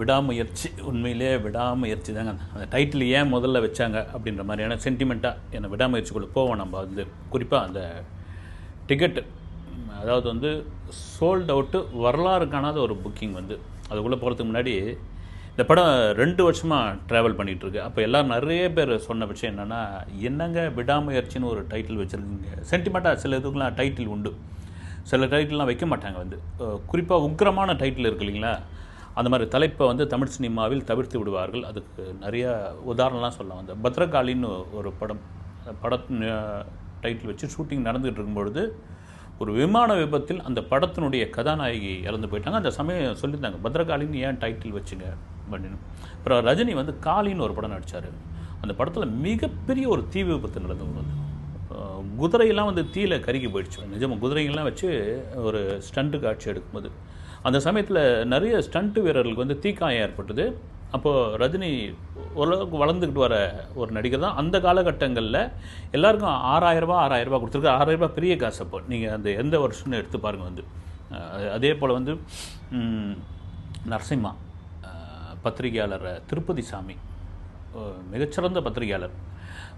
விடாமுயற்சி உண்மையிலே விடாமுயற்சி தாங்க. அந்த டைட்டில் ஏன் முதல்ல வச்சாங்க அப்படின்ற மாதிரியான சென்டிமெண்ட்டாக என்னை விடாமுயற்சிக்குள்ளே போவோம் நம்ம வந்து. குறிப்பாக அந்த டிக்கெட்டு அதாவது வந்து சோல்ட் அவுட்டு வரலாறு காணாத ஒரு புக்கிங் வந்து. அதுக்குள்ளே போகிறதுக்கு முன்னாடி இந்த படம் ரெண்டு வருஷமாக ட்ராவல் பண்ணிகிட்ருக்கு அப்போ எல்லோரும் நிறைய பேர் சொன்ன விஷயம் என்னென்னா என்னங்க விடாமுயற்சின்னு ஒரு டைட்டில் வச்சுருக்கீங்க? சென்டிமெண்ட்டாக சில இதுக்கெலாம் டைட்டில் உண்டு. சில டைட்டில்லாம் வைக்க மாட்டாங்க வந்து. குறிப்பாக உக்கிரமான டைட்டில் இருக்கு இல்லைங்களா? அந்த மாதிரி தலைப்பை வந்து தமிழ் சினிமாவில் தவிர்த்து விடுவார்கள். அதுக்கு நிறைய உதாரணம்லாம் சொல்லலாம். அந்த பத்ரகாளின்னு ஒரு படம் பட டைட்டில் வச்சு ஷூட்டிங் நடந்துகிட்டு இருக்கும்பொழுது ஒரு விமான விபத்தில் அந்த படத்தினுடைய கதாநாயகி இறந்து போயிட்டாங்க. அந்த சமயம் சொல்லியிருந்தாங்க பத்ரகாளின்னு ஏன் டைட்டில் வச்சுங்க? அப்படின்னு. அப்புறம் ரஜினி வந்து காளின்னு ஒரு படம் நடித்தார் அந்த படத்தில் மிகப்பெரிய ஒரு தீ விபத்து நடந்து வந்து குதிரையெல்லாம் வந்து தீயில கருகி போயிடுச்சு. நிஜமாக குதிரைங்கள்லாம் வச்சு ஒரு ஸ்டண்ட்டு காட்சி எடுக்கும்போது. அந்த சமயத்தில் நிறைய ஸ்டண்ட் வீரர்களுக்கு வந்து தீக்காயம் ஏற்பட்டது. அப்போது ரஜினி ஓரளவுக்கு வளர்ந்துக்கிட்டு வர ஒரு நடிகர் தான். அந்த காலகட்டங்களில் எல்லாருக்கும் ஆறாயிரரூபா ஆறாயிரரூபா கொடுத்துருக்கு. ஆறாயிரரூபா பெரிய காசு அப்போ. நீங்கள் அந்த எந்த வருஷம்னு எடுத்து பாருங்கள் வந்து. அதே போல் வந்து நரசிம்மா பத்திரிகையாளர் திருப்பதி சாமி மிகச்சிறந்த பத்திரிகையாளர்.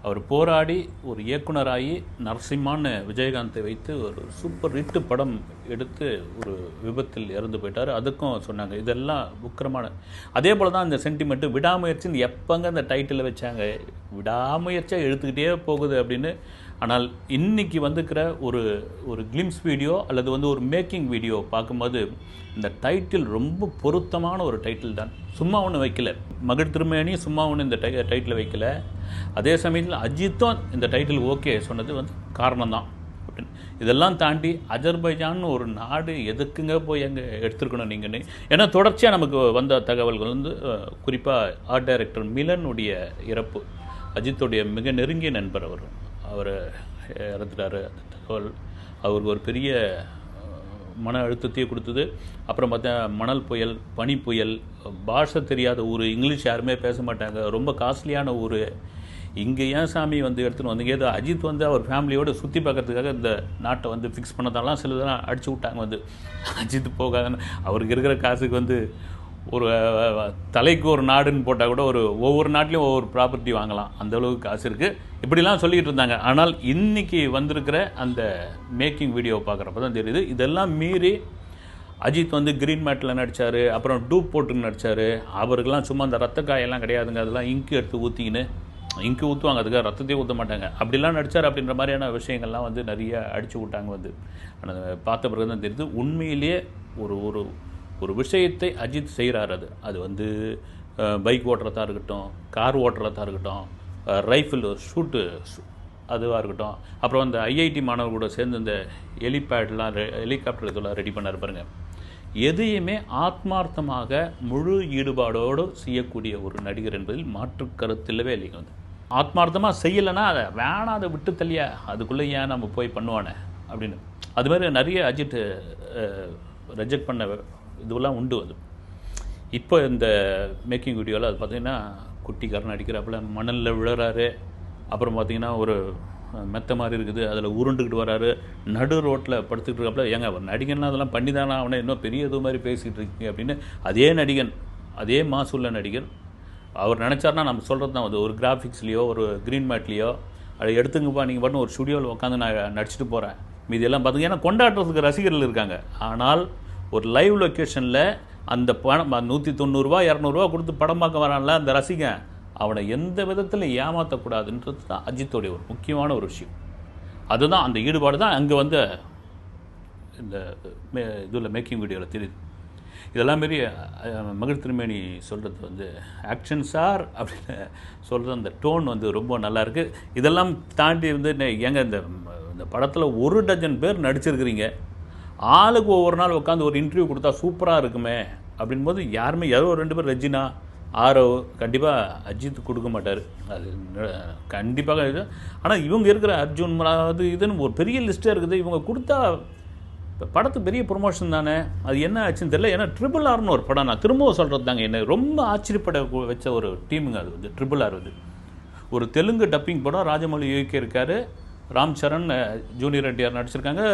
அவர் போராடி ஒரு இயக்குனராகி நரசிம்மான்னு விஜயகாந்தை வைத்து ஒரு சூப்பர் ஹிட்டு படம் எடுத்து ஒரு விபத்தில் இறந்து போயிட்டார். அதுக்கும் சொன்னாங்க இதெல்லாம் உக்கிரமான அதே போல் தான் இந்த சென்டிமெண்ட்டு விடாமுயற்சின்னு எப்போங்க அந்த டைட்டிலில் வச்சாங்க? விடாமுயற்சியாக எடுத்துக்கிட்டே போகுது அப்படின்னு ஆனால் இன்னைக்கு வந்துக்கிற ஒரு ஒரு கிளிம்ஸ் வீடியோ அல்லது வந்து ஒரு மேக்கிங் வீடியோ பார்க்கும்போது இந்த டைட்டில் ரொம்ப பொருத்தமான ஒரு டைட்டில் தான். சும்மா ஒன்று வைக்கல. மகள் திருமேனி சும்மா ஒன்று இந்த டை டைட்டில் வைக்கல. அதே சமயத்தில் அஜித்தும் இந்த டைட்டில் ஓகே சொன்னது வந்து காரணம் தான் அப்படின்னு இதெல்லாம் தாண்டி அஜர்பைஜான் ஒரு நாடு எதுக்குங்க போய் அங்கே எடுத்துருக்கணும் நீங்கள் ஏன்னா தொடர்ச்சியாக நமக்கு வந்த தகவல்கள் வந்து குறிப்பாக ஆர்ட் டைரக்டர் மிலனுடைய இறப்பு அஜித்துடைய மிக நெருங்கிய நண்பர் அவர். அவர் இறந்துட்டாரு. அந்த தகவல் அவருக்கு ஒரு பெரிய மன அழுத்தத்தையே கொடுத்தது. அப்புறம் பார்த்தா மணல் புயல் பனி புயல் பாஷை தெரியாத ஊர் இங்கிலீஷ் யாருமே பேச மாட்டாங்க. ரொம்ப காஸ்ட்லியான ஊர். இங்கே ஏன் சாமி வந்து எடுத்துன்னு வந்தீங்க? ஏதோ அஜித் வந்து அவர் ஃபேமிலியோடு சுற்றி பார்க்கறதுக்காக இந்த நாட்டை வந்து ஃபிக்ஸ் பண்ணதெல்லாம் சிலதெல்லாம் அடிச்சு விட்டாங்க வந்து. அஜித் போகாதுன்னு அவருக்கு இருக்கிற காசுக்கு வந்து ஒரு தலைக்கு ஒரு நாடுன்னு போட்டால் கூட ஒரு ஒவ்வொரு நாட்டிலையும் ஒவ்வொரு ப்ராப்பர்ட்டி வாங்கலாம். அந்த அளவுக்கு காசு இருக்குது இப்படிலாம் சொல்லிக்கிட்டு இருந்தாங்க. ஆனால் இன்றைக்கி வந்திருக்கிற அந்த மேக்கிங் வீடியோ பார்க்குறப்ப தான் தெரியுது. இதெல்லாம் மீறி அஜித் வந்து கிரீன் மேட்டில் நடித்தார் அப்புறம் டூப் போட்டுன்னு நடித்தார் அவருக்கெல்லாம் சும்மா அந்த ரத்த காயெல்லாம் கிடையாதுங்க. அதெல்லாம் இங்கு எடுத்து ஊற்றிக்கின்னு இங்கு ஊற்றுவாங்க அதுக்காக ரத்தத்தையே ஊற்ற மாட்டாங்க. அப்படிலாம் நடித்தார் அப்படின்ற மாதிரியான விஷயங்கள்லாம் வந்து நிறைய அடித்து விட்டாங்க வந்து. ஆனால் பார்த்த பிறகு தான் தெரியுது. உண்மையிலேயே ஒரு ஒரு ஒரு விஷயத்தை அஜித் செய்கிறார் அது. அது வந்து பைக் ஓட்டுறதா இருக்கட்டும் கார் ஓட்டுறதா இருக்கட்டும் ரைஃபிள் ஷூட்டு அதுவாக இருக்கட்டும். அப்புறம் அந்த ஐஐடி மாணவர் கூட சேர்ந்து இந்த ஹெலிபேட்லாம் ஹெலிகாப்டர் இதெல்லாம் ரெடி பண்ணார் பாருங்கள் எதையுமே ஆத்மார்த்தமாக முழு ஈடுபாடோடு செய்யக்கூடிய ஒரு நடிகர் என்பதில் மாற்று கருத்தில்லவே இல்லைங்க வந்து. ஆத்மார்த்தமாக செய்யலைன்னா அதை வேணாம் அதை விட்டு தள்ளியா அதுக்குள்ளே ஏன் நம்ம போய் பண்ணுவானே அப்படின்னு. அது மாதிரி நிறைய அஜித் ரெஜெக்ட் பண்ண இதுவெல்லாம் உண்டு அது. இப்போ இந்த மேக்கிங் வீடியோவில் அது பார்த்தீங்கன்னா குட்டிக்காரன் அடிக்கிறாப்புல மணலில் விழுறாரு. அப்புறம் பார்த்தீங்கன்னா ஒரு மெத்த மாதிரி இருக்குது. அதில் உருண்டுக்கிட்டு வராரு. நடு ரோட்டில் படுத்துக்கிட்டு இருக்காப்புல ஏங்க அவர் நடிகன்லாம் அதெல்லாம் பண்ணி தானே அவனை இன்னும் பெரிய இது மாதிரி பேசிகிட்டு இருக்கீங்க அப்படின்னு அதே நடிகன் அதே மாசுள்ள நடிகர் அவர் நினச்சார்னா நம்ம சொல்கிறது தான். அது ஒரு கிராஃபிக்ஸ்லேயோ ஒரு க்ரீன் மேட்லேயோ அதை எடுத்துங்கப்பா நீங்கள் பாட்டு ஒரு ஸ்டுடியோவில் உட்காந்து நான் நடிச்சிட்டு போகிறேன் மீதி எல்லாம் பார்த்தீங்க ஏன்னா கொண்டாடுறதுக்கு ரசிகர்கள் இருக்காங்க. ஆனால் ஒரு லைவ் லொக்கேஷனில் அந்த பணம் நூற்றி தொண்ணூறுரூவா இரநூறுவா கொடுத்து படம் பார்க்க வரான்ல அந்த ரசிகன் அவனை எந்த விதத்தில் ஏமாற்றக்கூடாதுன்றது தான் அஜித்தோடைய ஒரு முக்கியமான ஒரு விஷயம். அதுதான் அந்த ஈடுபாடு தான் அங்கே வந்து இந்த மே இதில் மேக்கிங் வீடியோவில் தெரியுது. இதெல்லாம் மாரி மகிழ் திருமேனி சொல்கிறது வந்து ஆக்ஷன் சார் அப்படின்னு சொல்கிறது அந்த டோன் வந்து ரொம்ப நல்லாயிருக்கு இதெல்லாம் தாண்டி இருந்து எங்கே ஏங்க இந்த இந்த படத்தில் ஒரு டஜன் பேர் நடிச்சிருக்கிறீங்க. ஆளுக்கு ஒவ்வொரு நாள் உட்காந்து ஒரு இன்டர்வியூ கொடுத்தா சூப்பராக இருக்குமே அப்படின்போது யாருமே யாரோ ஒரு ரெண்டு பேர் ரெஜினா ஆரவ் கண்டிப்பாக அஜித் கொடுக்க மாட்டார். அது கண்டிப்பாக இது ஆனால் இவங்க இருக்கிற அர்ஜுன் அது இதுன்னு ஒரு பெரிய லிஸ்ட்டே இருக்குது. இவங்க கொடுத்தா இப்போ படத்து பெரிய ப்ரொமோஷன் தானே. அது என்ன ஆச்சுன்னு தெரியல. ஏன்னா ட்ரிபிள் ஆர்னு ஒரு படம். நான் திரும்பவும் சொல்கிறது தாங்க. என்ன ரொம்ப ஆச்சரியப்பட வச்ச ஒரு டீமுங்க அது வந்து ட்ரிபிள் ஆர் வந்து. ஒரு தெலுங்கு டப்பிங் படம். ராஜமௌழி இயக்கியிருக்காரு. ராம் சரண் ஜூனியர் என்டிஆர் நடிச்சிருக்காங்க.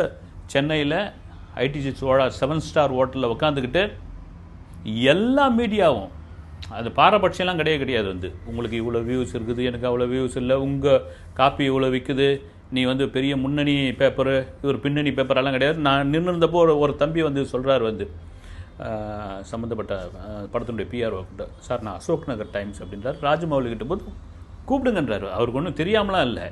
சென்னையில் ஐடிஜி சோழா செவன் ஸ்டார் ஹோட்டலில் உட்காந்துக்கிட்டு எல்லா மீடியாவும் அது பாரபட்சம்லாம் கிடையாது கிடையாது வந்து. உங்களுக்கு இவ்வளோ வியூஸ் இருக்குது எனக்கு அவ்வளோ வியூஸ் இல்லை உங்கள் காப்பி இவ்வளோ விற்குது நீ வந்து பெரிய முன்னணி பேப்பரு இவர் பின்னணி பேப்பரெல்லாம் கிடையாது. நான் நின்றுருந்தப்போ ஒரு ஒரு தம்பி வந்து சொல்கிறார் வந்து சம்மந்தப்பட்ட படத்தினுடைய பிஆர்ஓ கிட்ட சார் நான் அசோக் நகர் டைம்ஸ் அப்படின்றார். ராஜமௌலி கிட்ட போது கூப்பிடுங்கன்றாரு. அவருக்கு ஒன்றும் தெரியாமலாம் இல்லை.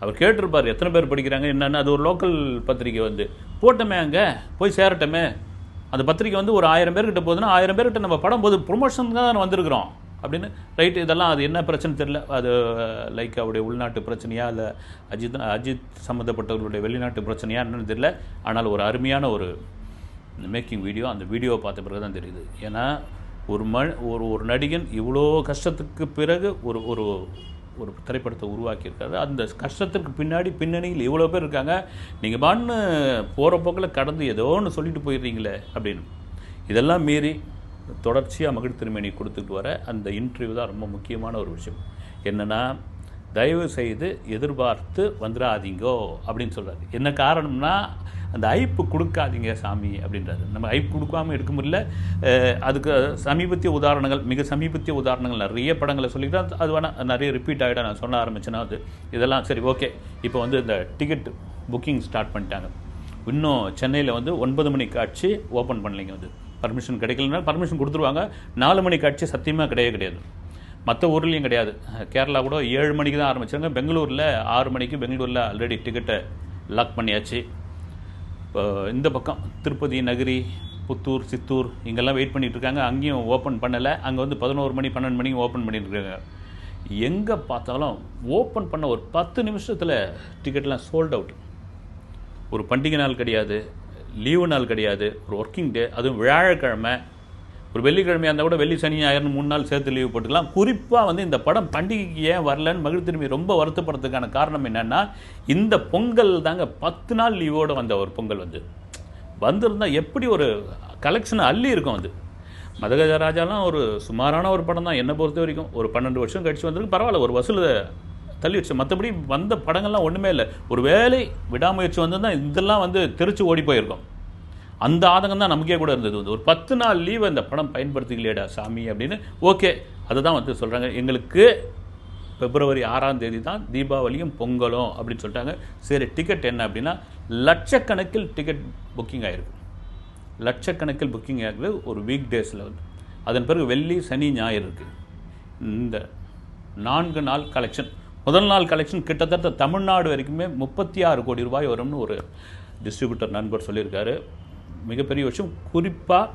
அவர் கேட்டிருப்பார் எத்தனை பேர் படிக்கிறாங்க என்னென்னு. அது ஒரு லோக்கல் பத்திரிக்கை வந்து. போட்டோமே அங்கே போய் சேரட்டமே. அந்த பத்திரிக்கை வந்து ஒரு ஆயிரம் பேர்கிட்ட போகுதுன்னா ஆயிரம் பேர்கிட்ட நம்ம படம் போது ப்ரொமோஷன் தான் வந்திருக்கிறோம். அப்படின்னு ரைட் இதெல்லாம் அது என்ன பிரச்சனை தெரியல. அது லைக் அவருடைய உள்நாட்டு பிரச்சனையா? இல்லை அஜித் அஜித் சம்மந்தப்பட்டவர்களுடைய வெளிநாட்டு பிரச்சனையா? என்னன்னு தெரியல. ஆனால் ஒரு அருமையான ஒரு மேக்கிங் வீடியோ அந்த வீடியோவை பார்த்த பிறகு தான் தெரியுது. ஏன்னா ஒரு ம ஒரு ஒரு நடிகன் இவ்வளோ கஷ்டத்துக்கு பிறகு ஒரு ஒரு ஒரு திரைப்படத்தை உருவாக்கியிருக்காரு. அந்த கஷ்டத்திற்கு பின்னாடி பின்னணியில் இவ்வளோ பேர் இருக்காங்க. நீங்கள் பான்னு போகிற போக்கில் கடந்து ஏதோ ஒன்று சொல்லிட்டு போயிடுறீங்களே அப்படின்னு. இதெல்லாம் மீறி தொடர்ச்சியாக மகிழ் திருமணி கொடுத்துட்டு வர அந்த இன்டர்வியூ தான் ரொம்ப முக்கியமான ஒரு விஷயம். என்னென்னா தயவு செய்து எதிர்பார்த்து வந்துடாதீங்கோ அப்படின்னு சொல்கிறார் என்ன காரணம்னா அந்த ஐப்பு கொடுக்காதீங்க சாமி அப்படின்றாரு. நம்ம ஐப்பு கொடுக்காம எடுக்க முடியல. அதுக்கு சமீபத்திய உதாரணங்கள் மிக சமீபத்திய உதாரணங்கள் நிறைய படங்களை சொல்லிக்கிட்டா அது வேணால் நிறைய ரிப்பீட் ஆகிட நான் சொல்ல ஆரம்பிச்சேன்னா அது இதெல்லாம் சரி ஓகே இப்போ வந்து இந்த டிக்கெட் புக்கிங் ஸ்டார்ட் பண்ணிட்டாங்க. இன்னும் சென்னையில் வந்து ஒன்பது மணி காட்சி ஓப்பன் பண்ணலைங்க வந்து பர்மிஷன் கிடைக்கலன்னா பர்மிஷன் கொடுத்துருவாங்க. நாலு மணி காட்சி சத்தியமாக கிடையவே கிடையாது. மற்ற ஊர்லேயும் கிடையாது. கேரளா கூட ஏழு மணிக்கு தான் ஆரம்பிச்சாங்க. பெங்களூரில் ஆறு மணிக்கு பெங்களூரில் ஆல்ரெடி டிக்கெட்டை லாக் பண்ணியாச்சு. இப்போ இந்த பக்கம் திருப்பதி நகரி புத்தூர் சித்தூர் இங்கெல்லாம் வெயிட் பண்ணிகிட்ருக்காங்க இருக்காங்க அங்கேயும் ஓப்பன் பண்ணலை. அங்கே வந்து பதினோரு மணி பன்னெண்டு மணிக்கு ஓப்பன் பண்ணிட்டு இருக்காங்க எங்கே பார்த்தாலும் ஓப்பன் பண்ண ஒரு பத்து நிமிஷத்தில் டிக்கெட்லாம் சோல்ட் அவுட் ஒரு பண்டிகை நாள் கிடையாது லீவு நாள் கிடையாது ஒரு ஒர்க்கிங் டே அதுவும் வியாழக்கிழமை ஒரு வெள்ளிக்கிழமையாக இருந்தால் கூட வெள்ளி சனி ஞாயிறு மூணு நாள் சேர்த்து லீவு போட்டுக்கலாம். குறிப்பாக வந்து இந்த படம் பண்டிகைக்கு ஏன் வரலன்னு மகிழ் திரும்பி ரொம்ப வருத்தப்படுறதுக்கான காரணம் என்னென்னா இந்த பொங்கல் தாங்க பத்து நாள் லீவோடு வந்த ஒரு பொங்கல் வந்து. வந்திருந்தால் எப்படி ஒரு கலெக்ஷன் அள்ளி இருக்கும் அது. மதகஜராஜாலாம் ஒரு சுமாரான ஒரு படம் தான் என்னை பொறுத்த வரைக்கும். ஒரு பன்னெண்டு வருஷம் கழிச்சு வந்திருக்கு. பரவாயில்ல ஒரு வசூல் தள்ளி வச்சு. மற்றபடி வந்த படங்கள்லாம் ஒன்றுமே இல்லை. ஒரு வேலை விடாமுயற்சி வந்திருந்தா இதெல்லாம் வந்து தெரிச்சு ஓடி போயிருக்கும். அந்த ஆதங்கம் தான் நமக்கே கூட இருந்தது. வந்து ஒரு பத்து நாள் லீவ் அந்த படம் பயன்படுத்திக்கலையடா சாமி அப்படின்னு. ஓகே அதை தான் வந்து சொல்கிறாங்க எங்களுக்கு பிப்ரவரி ஆறாம் தேதி தான் தீபாவளியும் பொங்கலும் அப்படின்னு சொல்லிட்டாங்க. சரி டிக்கெட் என்ன அப்படின்னா லட்சக்கணக்கில் டிக்கெட் புக்கிங் ஆகிருக்கு லட்சக்கணக்கில் புக்கிங் ஆகுது ஒரு வீக் டேஸில் வந்து. அதன் பிறகு வெள்ளி சனி ஞாயிறு இருக்குது இந்த நான்கு நாள் கலெக்ஷன் முதல் நாள் கலெக்ஷன் கிட்டத்தட்ட தமிழ்நாடு வரைக்குமே முப்பத்தி ஆறு கோடி ரூபாய் வரும்னு ஒரு டிஸ்ட்ரிபியூட்டர் நண்பர் சொல்லியிருக்காரு. மிகப்பெரிய விஷயம். குறிப்பாக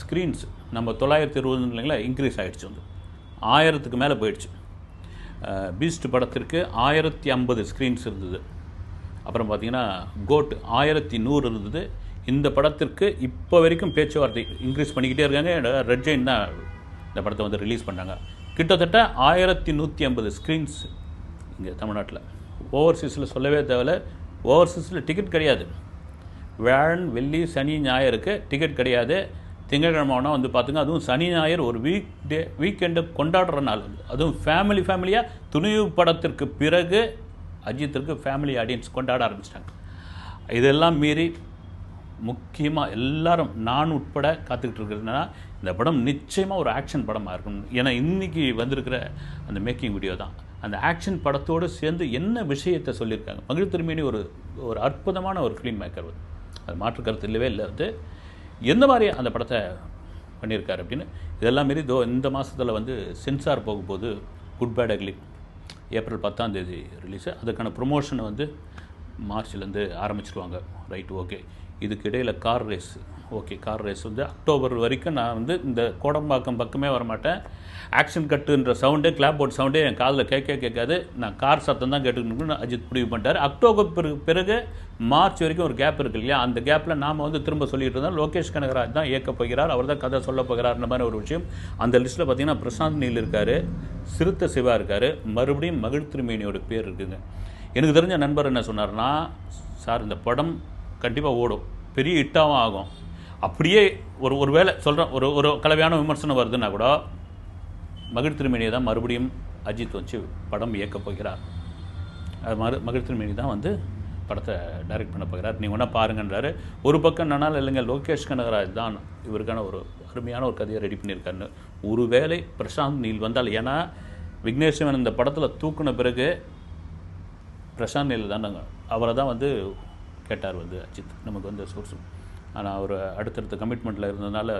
ஸ்க்ரீன்ஸ் நம்ம தொள்ளாயிரத்தி இருபது இல்லைங்களா இன்க்ரீஸ் ஆகிடுச்சு வந்து. ஆயிரத்துக்கு மேலே போயிடுச்சு. பீஸ்ட் படத்திற்கு ஆயிரத்தி ஐம்பது ஸ்க்ரீன்ஸ் இருந்தது. அப்புறம் பார்த்தீங்கன்னா கோட் ஆயிரத்தி நூறு இருந்தது. இந்த படத்திற்கு இப்போ வரைக்கும் பேச்சுவார்த்தை இன்க்ரீஸ் பண்ணிக்கிட்டே இருக்காங்க. ரெட் ஜெயின் தான் இந்த படத்தை வந்து ரிலீஸ் பண்ணாங்க கிட்டத்தட்ட ஆயிரத்தி நூற்றி ஐம்பது ஸ்க்ரீன்ஸ் இங்கே தமிழ்நாட்டில். ஓவர்சீஸில் சொல்லவே தேவையில்ல. ஓவர்சீஸில் டிக்கெட் கிடையாது. வியாழன் வெள்ளி சனி ஞாயிறுக்கு டிக்கெட் கிடையாது. திங்கட்கிழமை ஆனால் வந்து பார்த்துங்க அதுவும் சனி ஞாயிறு ஒரு வீக் டே வீக்கெண்டு கொண்டாடுற நாள். அதுவும் ஃபேமிலி ஃபேமிலியாக துணிவு படத்திற்கு பிறகு அஜித்திற்கு ஃபேமிலி ஆடியன்ஸ் கொண்டாட ஆரம்பிச்சிட்டாங்க. இதெல்லாம் மீறி முக்கியமாக எல்லாரும் நான் உட்பட காத்துக்கிட்டு இருக்கிறதுனா இந்த படம் நிச்சயமாக ஒரு ஆக்ஷன் படமாக இருக்கணும் ஏன்னா இன்றைக்கி வந்திருக்கிற அந்த மேக்கிங் வீடியோ தான். அந்த ஆக்ஷன் படத்தோடு சேர்ந்து என்ன விஷயத்தை சொல்லியிருக்காங்க? மகிழ் திருமேனி ஒரு ஒரு அற்புதமான ஒரு ஃபிலிம் மேக்கர் வந்து அது மாற்று கருத்து இல்லவே இல்லை. வந்து எந்த மாதிரி அந்த படத்தை பண்ணியிருக்காரு அப்படின்னு இதெல்லாம் மாரி இதோ இந்த மாதத்தில் வந்து சென்சார் போகும்போது குட் பேட் அக்லி ஏப்ரல் பத்தாம் தேதி ரிலீஸு அதுக்கான ப்ரொமோஷனை வந்து மார்ச்லேருந்து ஆரம்பிச்சிருவாங்க. ரைட் ஓகே இதுக்கு இடையில் car race. Okay car race வந்து அக்டோபர் வரைக்கும் நான் வந்து இந்த கோடம்பாக்கம் பக்கமே வரமாட்டேன். ஆக்ஷன் கட்டுன்ற சவுண்டே கிளாப் போர்ட் சவுண்டே என் காதில் கேட்க கேட்காது. நான் கார் சத்தம் தான் கேட்டுக்கணும்னு அஜித் முடிவு பண்ணிட்டார். அக்டோபர் பிறகு பிறகு மார்ச் வரைக்கும் ஒரு கேப் இருக்கு இல்லையா? அந்த கேப்பில் நாம் வந்து திரும்ப சொல்லிட்டு இருந்தோம் லோகேஷ் கனகராஜ் தான் இயக்க போகிறார். அவர் தான் கதை சொல்ல போகிறார்ன்ற மாதிரி ஒரு விஷயம். அந்த லிஸ்ட்டில் பார்த்தீங்கன்னா பிரசாந்த் நீல் இருக்கார் சிறுத்தை சிவா இருக்கார் மறுபடியும் மகிழ் திருமேனியோட பேர் இருக்குதுங்க எனக்கு தெரிஞ்ச நண்பர் என்ன சொன்னார்னா சார் இந்த படம் கண்டிப்பாக ஓடும். பெரிய ஹிட்டாகவும் ஆகும். அப்படியே ஒரு ஒரு வேளை சொல்கிறேன் ஒரு ஒரு கலவையான விமர்சனம் வருதுன்னா கூட மகிழ் திருமேனியை தான் மறுபடியும் அஜித் வச்சு படம் இயக்கப் போகிறார். அது மறு மகிழ் திருமேனி தான் வந்து படத்தை டைரக்ட் பண்ண போகிறார். நீங்கள் ஒன்றா பாருங்கன்றாரு. ஒரு பக்கம் என்னால் இல்லைங்க லோகேஷ் கனகராஜ் தான் இவருக்கான ஒரு அருமையான ஒரு கதையை ரெடி பண்ணியிருக்காருன்னு. ஒரு வேளை பிரசாந்த் நீல் வந்தால் ஏன்னா விக்னேஸ்வரன் இந்த படத்தில் தூக்குன பிறகு பிரசாந்த் நீல் தான் நாங்கள் அவரை தான் வந்து கேட்டார் வந்து அஜித். நமக்கு வந்து சோர்ஸ் ஆனால் அவர் அடுத்தடுத்த கமிட்மெண்ட்டில் இருந்ததுனால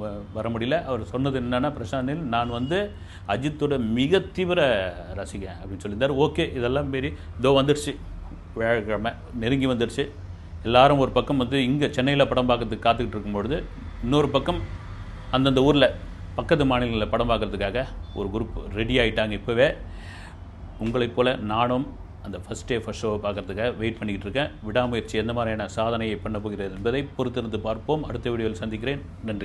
வ- வர முடியல. அவர் சொன்னது என்னென்னா பிரசாந்தில் நான் வந்து அஜித்தோட மிக தீவிர ரசிகன் அப்படின்னு சொல்லியிருந்தார். ஓகே இதெல்லாம் மீறி இதோ வந்துடுச்சு வியாழக்கிழமை நெருங்கி வந்துடுச்சு எல்லாரும் ஒரு பக்கம் வந்து இங்கே சென்னையில் படம் பார்க்கறதுக்கு காத்துக்கிட்டு இருக்கும்பொழுது இன்னொரு பக்கம் அந்தந்த ஊரில் பக்கத்து மாநிலங்களில் படம் பார்க்கறதுக்காக ஒரு குரூப் ரெடி ஆகிட்டாங்க இப்போவே. உங்களைப் போல் நானும் அந்த ஃபஸ்ட் டே ஃபஸ்ட் ஷோவை பார்க்குறதுக்காக வெயிட் பண்ணிக்கிட்டு இருக்கேன். விடாமுயற்சி எந்த மாதிரியான சாதனையை பண்ண போகிறது என்பதை பொறுத்திருந்து பார்ப்போம். அடுத்த வீடியோவில் சந்திக்கிறேன். நன்றி.